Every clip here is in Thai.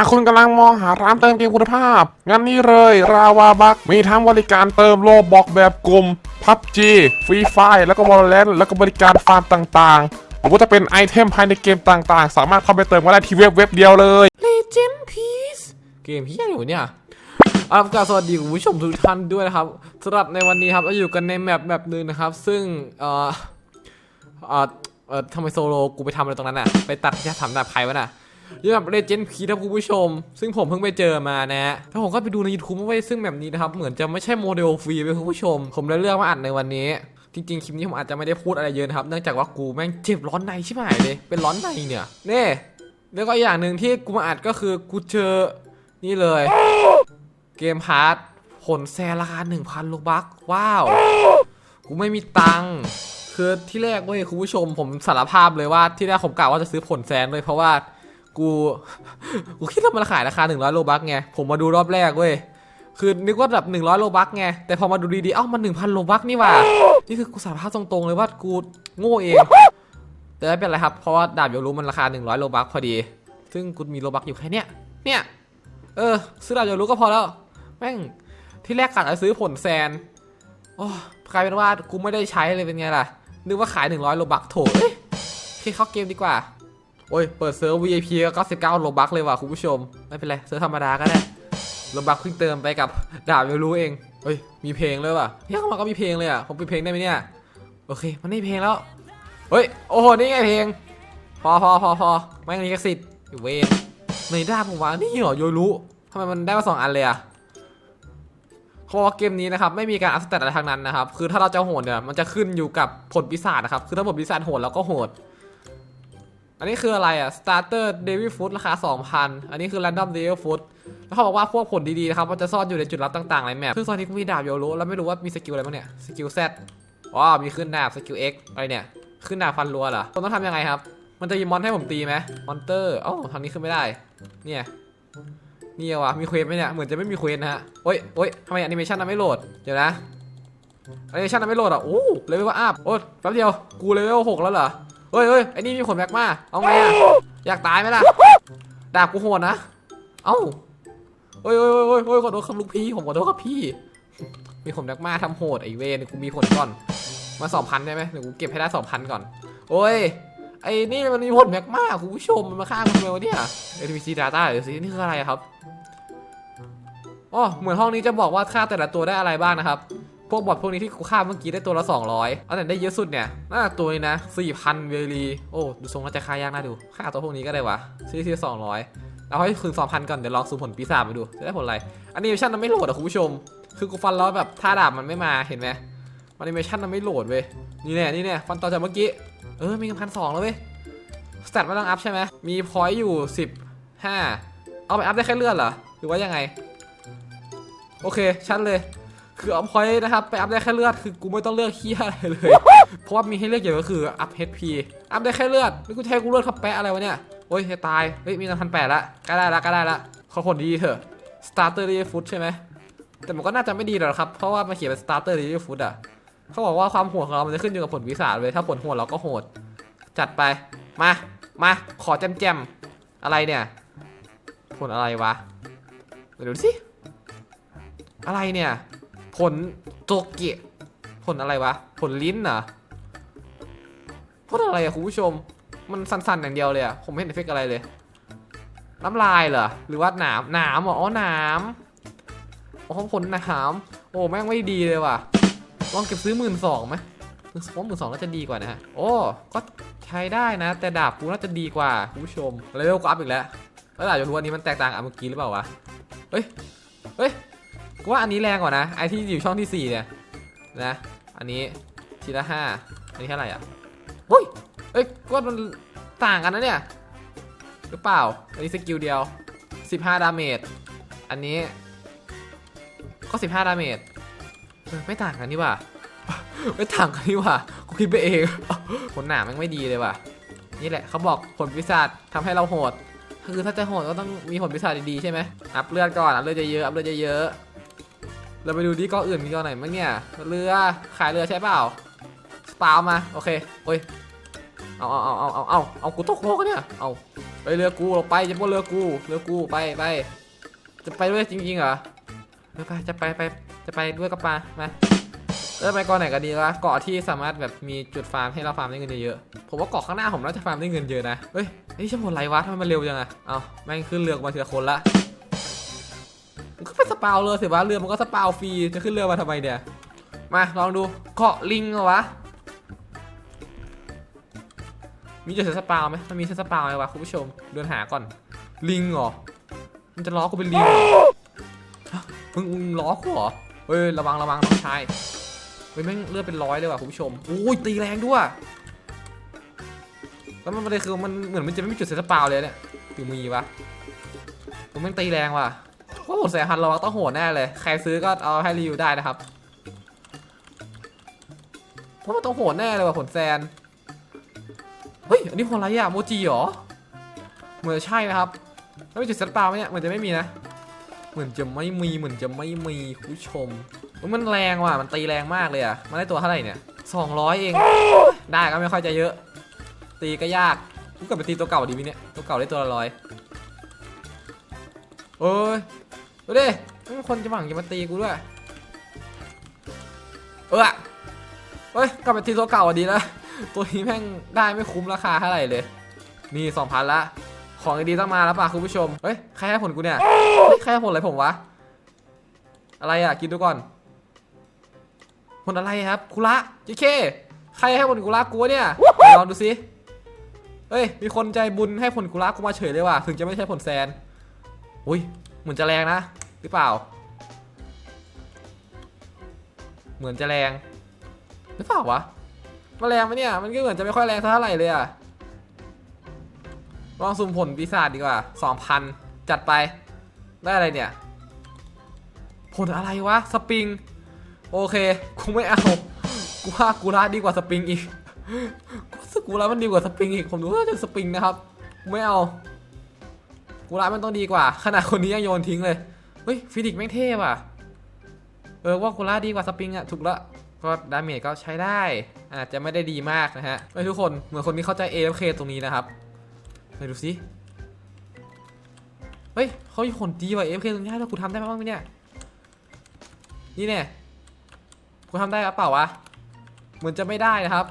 หากคุณกำลังมองหาร้านเติมเกมคุณภาพ งั้นนี่เลยราวาบักมีทั้งบริการเติมโลบอกแบบกลุ่ม PUBG ฟรีไฟแล้วก็ Valorant แล้วก็บริการฟาร์มต่างๆ หรือว่าจะเป็นไอเทมภายในเกมต่างๆ สามารถเข้าไปเติมก็ได้ที่เว็บเว็บเดียวเลย Legend Peace เกมพี่อยู่เนี่ยเอาละครับสวัสดีคุณผู้ชมทุกท่านด้วยนะครับสำหรับในวันนี้ครับเราอยู่กันในแมปแมปหนึ่งนะครับ ซึ่งเอ่อเอ่อเอ่อทำไมโซโลกูไปทำอะไรตรงนั้นน่ะ ไปตัดยาถามดับใครวะน่ะ ยี่แบบ Legend Peace ครับคุณผู้ชม ซึ่งผมเพิ่งไปเจอมานะฮะแล้วผมก็ไปดูใน YouTube มาไว้ยซึ่งแบบนี้นะครับ เหมือนจะไม่ใช่โมเดลฟรีเลยคุณผู้ชม ผมเลยเลือกมาอัดในวันนี้ จริงๆ คลิปนี้ผมอาจจะไม่ได้พูดอะไรเยอะนะครับ เนื่องจากว่ากูแม่งเจ็บร้อนในใช่ไหมเลย เป็นร้อนในเนี่ยเน่แล้วก็อย่างหนึ่งที่กูมาอัดก็คือกูเจอ นี่เลย เกมพาร์ทผลแซราคา1,000โลบักว้าว กูไม่มีตังค์คือที่แรกเว้ยคุณผู้ชมผมสารภาพเลยว่าที่แรกผมกะว่าจะซื้อผลแซนเลยเพราะว่า กู กูคิดว่ามันขายราคา 100 โลบักไง ผมมาดูรอบแรกเว้ย คือนึกว่าแบบ100 โลบักไง แต่พอมาดูดีๆ เอ้า มัน 1,000 โลบักนี่หว่า นี่คือกูสารภาพตรงๆเลยว่ากูโง่เอง แต่ไม่เป็นไรครับ เพราะว่าดาบโยรู้มันราคา 100 โลบักพอดี ซึ่งกูมีโลบักอยู่แค่เนี้ย เนี่ย เออ ซื้อดาบโยรู้ก็พอแล้ว แม่ง ที่แรกกะจะซื้อผลแซน โอ้กลายเป็นว่ากูไม่ได้ใช้เลยเป็นไงล่ะ นึกว่าขาย 100 โลบักโถเอ้ยเคเข้าเกมดีกว่า โอ้ย เปิดเซิร์ฟ VIP ก็ 99โลบักเลยว่ะคุณผู้ชม ไม่เป็นไร เซิร์ฟธรรมดาก็ได้โลบักเพิ่งเติมไปกับดาบโยรู้เอง เฮ้ย มีเพลงเลยว่ะเนี่ยเข้ามาก็มีเพลงเลยอะ ผมปิดเพลงได้ไหมเนี่ย โอเค มันไม่มีเพลงแล้ว เฮ้ย โอ้โห นี่ไงเพลง พอพอพอพอไม่มีกสิทธิ์เวนในด้าผมว่านี่เหรอโยรู้ทำไมมันได้มาสองอันเลยอะเพราะว่าเกมนี้นะครับไม่มีการอัพสเตตอะไรทางนั้นนะครับ คือถ้าเราจะโหดเนี่ยมันจะขึ้นอยู่กับผลปีศาจนะครับ คือถ้าผลปีศาจโหดเราก็โหด อันนี้คืออะไรอะ starter devil food ราคา 2,000 อันนี้คือ random devil food แล้วเขาบอกว่าพวกผลดีๆนะครับมันจะซ่อนอยู่ในจุดลับต่างๆในแมปซึ่งตอนนี้กูมีดาบโยรู้แล้วไม่รู้ว่ามีสกิลอะไรบ้างเนี่ย สกิล Z อ๋อมีขึ้นดาบสกิล X อะไรเนี่ย ขึ้นดาบฟันรัวเหรอผมต้องทำยังไงครับ มันจะยิงมอนให้ผมตีไหมมอนเตอร์อ๋อทางนี้ขึ้นไม่ได้ เนี่ยนี่วะมีเควสไหมเนี่ย เหมือนจะไม่มีเควสนะฮะโอ้ยโอ้ยทำไมแอนิเมชันมันไม่โหลด เดี๋ยวนะแอนิเมชันมันไม่โหลดอะ โอ้เลเวลว่าอัพโอ้ยแป๊บเดียว กูเลเวลหกแล้วเหรอ เฮ้ยเฮ้ยไอ้นี่มีขนแม็กมาเอาไงอะอยากตายไหมล่ะดาบกูโหดนะ เอ้าเฮ้ยเฮ้ยเฮ้ยเฮ้ยเฮ้ยขอโทษครับลูกพี่ผมขอโทษครับพี่ มีขนแม็กมาทำโหดไอเวนกูมีขนก่อน มาสองพันได้ไหมเดี๋ยวกูเก็บให้ได้สองพันก่อน โอ้ยไอ้นี่มันมีผลแม็กมากคุณผู้ชมมันมาฆ่ากูทำไมวะเนี่ย ATPC Data เดี๋ยวสินี่คืออะไรอะครับอ๋อเหมือนห้องนี้จะบอกว่าฆ่าแต่ละตัวได้อะไรบ้างนะครับ พวกบอทพวกนี้ที่กูฆ่าเมื่อกี้ได้ตัวละ 200เอาแต่ได้เยอะสุดเนี่ยน่าตัวนี้นะ4,000เวลีโอ้ดูทรงน่าจะฆ่ายากน่าดูฆ่าตัวพวกนี้ก็ได้วะซื้อที่200เอาให้คืน2,000ก่อนเดี๋ยวลองซูมผลปีศาจไปดูจะได้ผลอะไรอันนี้เชั่นมันไม่โหลดอะคุณผู้ชม คือกูฟันแล้วแบบท่าดาบมันไม่มาเห็นไหมแอนิเมชันมันไม่โหลดเว้ยนี่แน่นี่แน่ฟันต่อจากเมื่อกี้เออมีกันพันสองแล้วเว้ยสแตทไม่ต้องอัพใช่ไหมมีพอยต์อยู่15เอาไปอัพได้แค่เลือดเหรอหรือว่ายังไง โอเคชัดเลย คือเอาพอยต์นะครับไปอัพได้แค่เลือดคือกูไม่ต้องเลือกเฮียอะไรเลย เพราะว่ามีให้เลือกอย่างก็คืออัพ HP อัพได้แค่เลือดนี่กูแทกูเลือดขับแปะอะไรวะเนี่ยโอ้ยตายเฮ้ยมีเงินพันแปดละก็ได้ละก็ได้ละขอผลดีเถอะ starter d e food ใช่ไหมแต่มันก็น่าจะไม่ดีหรอกครับเพราะว่ามันเขียนเป็น starter d e food อะเขาบอกว่าความโหดของเรา มันจะขึ้นอยู่กับผลวิสาเลยถ้าผลโหดเราก็โหด จัดไปมามาขอแจมแจมอะไรเนี่ยผลอะไรวะเดี๋ยวดูสิอะไรเนี่ย ผลโตเกียผลอะไรวะ ผลลิ้นเหรอผลอะไรอะคุณผู้ชม มันสั้นๆอย่างเดียวเลยอะผมไม่เห็นเอฟเฟกอะไรเลย น้ำลายเหรอ หรือว่าหนามหนามเหรออ๋อหนามอ๋อผลหนามโอ้แม่งไม่ดีเลยว่ะ ลองเก็บซื้อหมื่นสองไหมหมื่นสองหมื่นสองน่าจะดีกว่านะฮะ โอ้ ก็ใช้ได้นะ แต่ดาบกูน่าจะดีกว่าคุณผู้ชมเลเวลก็อัพอีกแล้วแล้วดาบจะรู้อันนี้มันแตกต่างกับเมื่อกี้หรือเปล่าวะ เฮ้ย เฮ้ย กูว่าอันนี้แรงกว่านะไอที่อยู่ช่องที่สี่เนี่ยนะอันนี้ทีละห้าอันนี้เท่าไหร่อะเฮ้ยเอ้ยก็มันต่างกันนะเนี่ยหรือเปล่าอันนี้สกิลเดียว 15 ดาเมจอันนี้ก็ 15 ดาเมจไม่ต่างกันนี่ว่าไม่ต่างกันนี่ว่ากูคิดไปเองผลหนามันไม่ดีเลยว่ะนี่แหละเขาบอกผลพิศาจทำให้เราโหดคือถ้าจะโหดก็ต้องมีผลพิศาจดีๆใช่ไหมอัพเลือดก่อนอัพเลือดเยอะๆอัพเลือดเยอะๆ เราไปดูดีก็อื่นมีก็ไหนบ้างเนี่ย เรือ ขายเรือใช่เปล่าสปาวมา โอเคโอ้ย เอาเอาเอาเอาเอาเอาเอากูตกโลกเนี่ย เอาไปเรือกูเราไปจะบนเรือกู เรือกูไปไป จะไปด้วยจริงๆเหรอเออไปจะไปไปจะไปด้วยกับปลามาเออไปเกาะไหนกันดีวะเกาะที่สามารถแบบมีจุดฟาร์มให้เราฟาร์มได้เงินเยอะๆผมว่าเกาะข้างหน้าผมน่าจะฟาร์มได้เงินเยอะนะเฮ้ยไอ้ยช่างผลไรวะทำไมมันเร็วจังอะเอาแม่งขึ้นเรือมาทีละคนละ ก็ไปสปาวเลยสิวะเรือมันก็สปาวฟรีจะขึ้นเรือมาทำไมเนี่ยมาลองดูเกาะลิงเหรอวะมีจุดเซตสปาวไหมมันมีเซตสปาวไหมวะคุณผู้ชมเดินหาก่อนลิงเหรอมันจะล้อกูเป็นลิงมึงล้อกูเหรอเฮ้ยระวังระวังน้องชายเฮ้ยแม่งเลือดเป็นร้อยเลยว่ะคุณผู้ชมโอ้ยตีแรงด้วยแล้วมันประเด็นคือมันเหมือนมันจะไม่มีจุดเซตสปาวเลยเนี่ยถึงมีวะผมแม่งตีแรงว่ะ ว่าหมดแสนฮันเราต้องโหดแน่เลย ใครซื้อก็เอาให้รีวิวได้นะครับเพราะมันต้องโหดแน่เลยว่ะผลแซน เฮ้ย อันนี้พออะไรอะโมจิเหรอ เหมือนใช่นะครับ แล้วมีจุดเซตปาไหมเนี่ย เหมือนจะไม่มีนะ เหมือนจะไม่มี เหมือนจะไม่มีคุณผู้ชม มันแรงว่ะ มันตีแรงมากเลยอะมันได้ตัวเท่าไหร่เนี่ยสองร้อยเอง ได้ก็ไม่ค่อยจะเยอะ ตีก็ยากกูกลับไปตีตัวเก่าดีไหมเนี่ย ตัวเก่าได้ตัวละร้อยเอ้ย ดูดิมีคนจะหวังจะมาตีกูด้วย เออเฮ้ย กลับไปตีตัวเก่าดีแล้วตัวนี้แม่งได้ไม่คุ้มราคาเท่าไหร่เลย นี่สองพันละ ของดีๆต้องมาแล้วป่ะคุณผู้ชม เฮ้ย ใครให้ผลกูเนี่ย ใครให้ผลอะไรผมวะ อะไรอะ กินดูก่อน ผลอะไรครับคุระจิเค ใครให้ผลกุระกูเนี่ยลองดูสิเฮ้ย มีคนใจบุญให้ผลกุระกูมาเฉยเลยว่ะ ถึงจะไม่ใช่ผลแซน อุ้ย เหมือนจะแรงนะ หรือเปล่า เหมือนจะแรง หรือเปล่าวะมาแรงไหมเนี่ย มันก็เหมือนจะไม่ค่อยแรงเท่าไหร่เลยอะลองสุ่มผลปีศาจดีกว่าสองพันจัดไป ได้อะไรเนี่ย ผลอะไรวะ สปริง โอเค กูไม่เอา กูว่ากูราดีกว่าสปริงอีก กูสึกกูรามันดีกว่าสปริงอีก ผมดูว่าจะสปริงนะครับ กูไม่เอา กูรามันต้องดีกว่า ขนาดคนนี้ยังโยนทิ้งเลย เฮ้ยฟินิกซ์แม่งเท่ว่ะ เออว่ากูราดีกว่าสปริงอะถูกละก็ดาเมจก็ใช้ได้ อาจจะไม่ได้ดีมากนะฮะไม่ทุกคนเหมือนคนนี้เข้าใจ AFK ตรงนี้นะครับไปดูสิเฮ้ยเขามีคนดีว่ะ AFK ตรงนี้แล้วกูทำได้บ้างไหมเนี่ย นี่เนี่ยกูทำได้หรือเปล่าวะ เหมือนจะไม่ได้นะครับ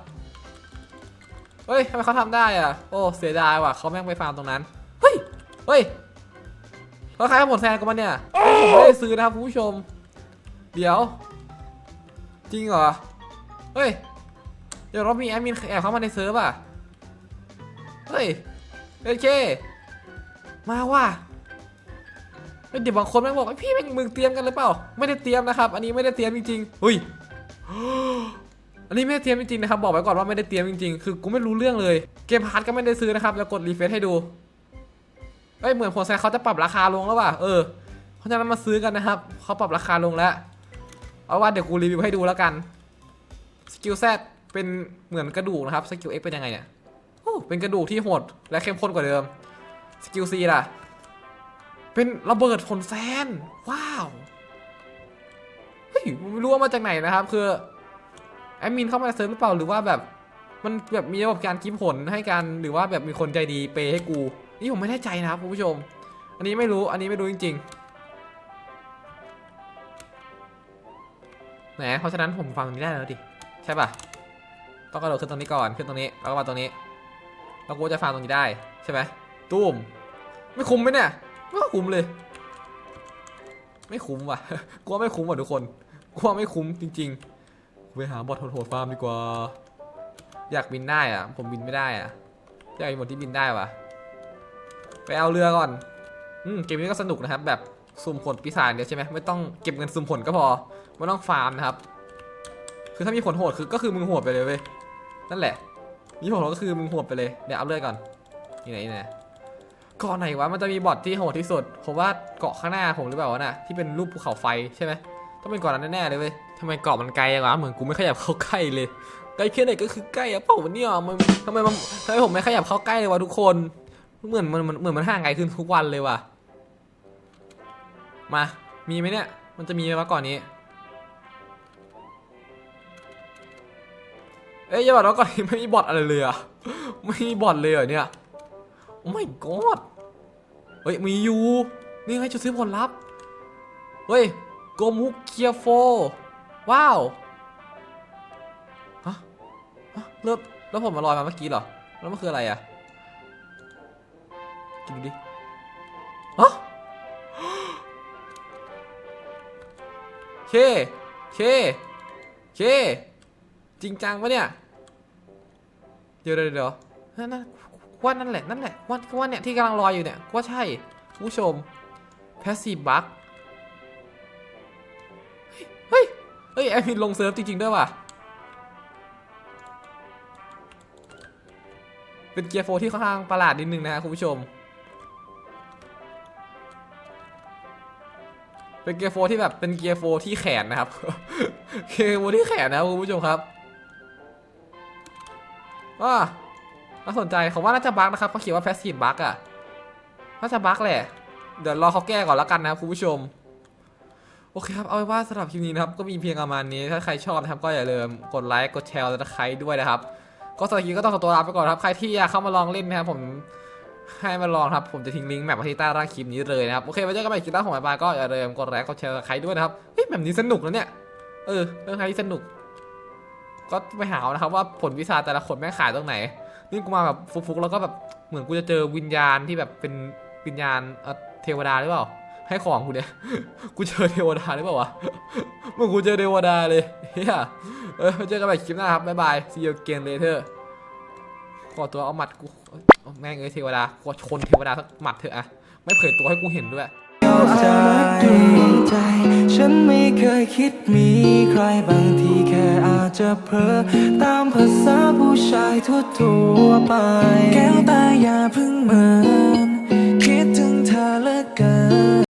เฮ้ยทำไมเขาทำได้อะโอ้เสียดายว่ะเขาแม่งไปฟาร์มตรงนั้น เฮ้ย เฮ้ยเขาขายหมดแซนกันมาเนี่ยเฮ้ยผมไม่ได้ซื้อนะครับคุณผู้ชม เดี๋ยว จริงเหรอ เฮ้ย เดี๋ยวเรามีแอดมินแอบเข้ามาในเซิร์ฟอะ เฮ้ยโอเค มาว่ะเฮ้ยเดี๋ยวบางคนแม่งบอกไอ้พี่แม่งมึงเตรียมกันหรือเปล่า ไม่ได้เตรียมนะครับ อันนี้ไม่ได้เตรียมจริงๆเฮ้ยอันนี้ไม่ได้เตรียมจริงๆนะครับ บอกไว้ก่อนว่าไม่ได้เตรียมจริงๆ คือกูไม่รู้เรื่องเลย เกมพาร์ทก็ไม่ได้ซื้อนะครับ แล้วกดรีเฟซให้ดู เฮ้ยเหมือนผลแซงเขาจะปรับราคาลงแล้วว่ะเออเพราะฉะนั้นมาซื้อกันนะครับเขาปรับราคาลงแล้ว เอาว่าเดี๋ยวกูรีวิวให้ดูแล้วกันสกิลแซเป็นเหมือนกระดูกนะครับสกิลเอ็กเป็นยังไงเนี่ยโอ้เป็นกระดูกที่โหดและเข้มข้นกว่าเดิมสกิลซีล่ะ เป็นระเบิดผลแซนว้าวเฮ้ยไม่รู้ว่ามาจากไหนนะครับ คือแอดมินเข้ามาเซิร์ฟหรือเปล่าหรือว่าแบบมันแบบมีระบบการกิฟผลให้กันหรือว่าแบบมีคนใจดีเปย์ให้กู นี่ผมไม่แน่ใจนะครับคุณผู้ชม อันนี้ไม่รู้ อันนี้ไม่รู้จริงๆแหมเพราะฉะนั้นผมฟังตรงนี้ได้แล้วดิ ใช่ป่ะ ต้องกระโดดขึ้นตรงนี้ก่อน ขึ้นตรงนี้ แล้วก็มาตรงนี้ แล้วกูจะฟังตรงนี้ได้ใช่ไหมตุ้ม ไม่คุ้มไหมเนี่ยไม่คุ้มเลย ไม่คุ้มว่ะกูว่าไม่คุ้มว่ะทุกคนกูว่าไม่คุ้มจริงๆไปหาบอทโหดฟาร์มดีกว่า อยากบินได้อะผมบินไม่ได้อะอยากมีบทที่บินได้ว่ะ ไปเอาเรือก่อน อืมเกมนี้ก็สนุกนะครับ แบบสุ่มผลปีศาจเดียวใช่ไหมไม่ต้องเก็บเงินสุ่มผลก็พอ ไม่ต้องฟาร์มนะครับ คือถ้ามีผลโหดคือก็คือมึงโหดไปเลยเว้ย นั่นแหละ มีผลโหดก็คือมึงโหดไปเลย เดี๋ยวเอาเลือดก่อนนี่ไหนนี่ไหนเกาะไหนวะ มันจะมีบอทที่โหดที่สุด ผมว่าเกาะข้างหน้าผมหรือเปล่าวะน่ะ ที่เป็นรูปภูเขาไฟใช่ไหมต้องเป็นเกาะนั้นแน่ๆเลยเว้ยทำไมเกาะมันไกลอะวะ เหมือนกูไม่ขยับเข้าใกล้เลย ใกล้แค่ไหนก็คือใกล้อะเปล่าวะเนี่ยมันทำไมมันทำไมผมไม่ขยับเข้าใกล้เลยวะทุกคน เหมือนมันเหมือนมันห่างไกลขึ้นทุกวันเลยว่ะ มา มีไหมเนี่ย มันจะมีไหมวะก่อนนี้ เอ้ยอย่าบอกว่าก่อนนี้ไม่มีบอทอะไรเลยอะไม่มีบอทเลยเหรอเนี่ย โอ้ไม่กอดเฮ้ย มีอยู่ นี่ไงจะซื้อผลลัพธ์ เฮ้ย โกมุกเคียโฟ ว้าวฮะฮะแล้วแล้วผมมาลอยมาเมื่อกี้เหรอ แล้วมันคืออะไรอะ กินดูดิฮะเค เค เค จริงจังปะเนี่ย เดี๋ยวเดี๋ยวเดี๋ยวนั่นนั่นว่านั่นแหละ นั่นแหละว่าว่าเนี่ยที่กำลังลอยอยู่เนี่ยว่าใช่คุณผู้ชม passive bug เฮ้ย เฮ้ยแอดมินลงเซิร์ฟจริง ๆ ด้วยว่ะ เป็นเกียร์โฟที่ค่อนข้างประหลาดนิดนึงนะครับคุณผู้ชม เป็นเกียร์โฟที่แบบเป็นเกียร์โฟที่แขนนะครับ เกียร์โฟที่แขนนะครับคุณผู้ชมครับว่าน่าสนใจเขาว่าน่าจะบั๊กนะครับเขาเขียนว่า passive bug อะน่าจะบั๊กแหละ เดี๋ยวรอเขาแก้ก่อนแล้วกันนะครับคุณผู้ชม โอเคครับ เอาไว้ว่าสำหรับคลิปนี้นะครับ ก็มีเพียงประมาณนี้ ถ้าใครชอบนะครับ ก็อย่าลืมกดไลค์ กดแชร์และใครด้วยนะครับ ก็สำหรับคลิปก็ต้องขอตัวลาไปก่อนครับ ใครที่อยากเข้ามาลองเล่นนะครับผม ให้มาลองครับ ผมจะทิ้งลิงก์แมปไว้ที่ใต้ล่างคลิปนี้เลยนะครับ โอเคไว้เจอกันใหม่คลิปหน้าของบายบายก็อย่าลืมกดไลค์กดแชร์ใครด้วยนะครับ เฮ้ยแบบนี้สนุกนะเนี่ย เออเรื่องใครที่สนุก ก็ไปหาเอานะครับว่าผลวิชาแต่ละคนแม่งขายตรงไหน นี่กูมาแบบฟุกๆแล้วก็แบบเหมือนกูจะเจอวิญญาณที่แบบเป็นวิญญาณเทวดาหรือเปล่า ให้ของกูเนี่ย กูเจอเทวดาหรือเปล่าวะเมื่อกูเจอเทวดาเลยเฮียเออไว้เจอกันใหม่คลิปหน้าครับบ๊ายบาย see you again later ขอตัวเอาหมัดกูแม่งเอ้ยเทวดาขอชนเทวดาสักหมัดเถอะอะไม่เผยตัวให้กูเห็นด้วยใจ ฉันไม่เคยคิดมีใครบางทีแค่อาจจะเพ้อตามภาษาผู้ชายทั่วๆไป แก้วตาอย่าเพึ่งเหมินคิดถึงเธอเหลือเกิน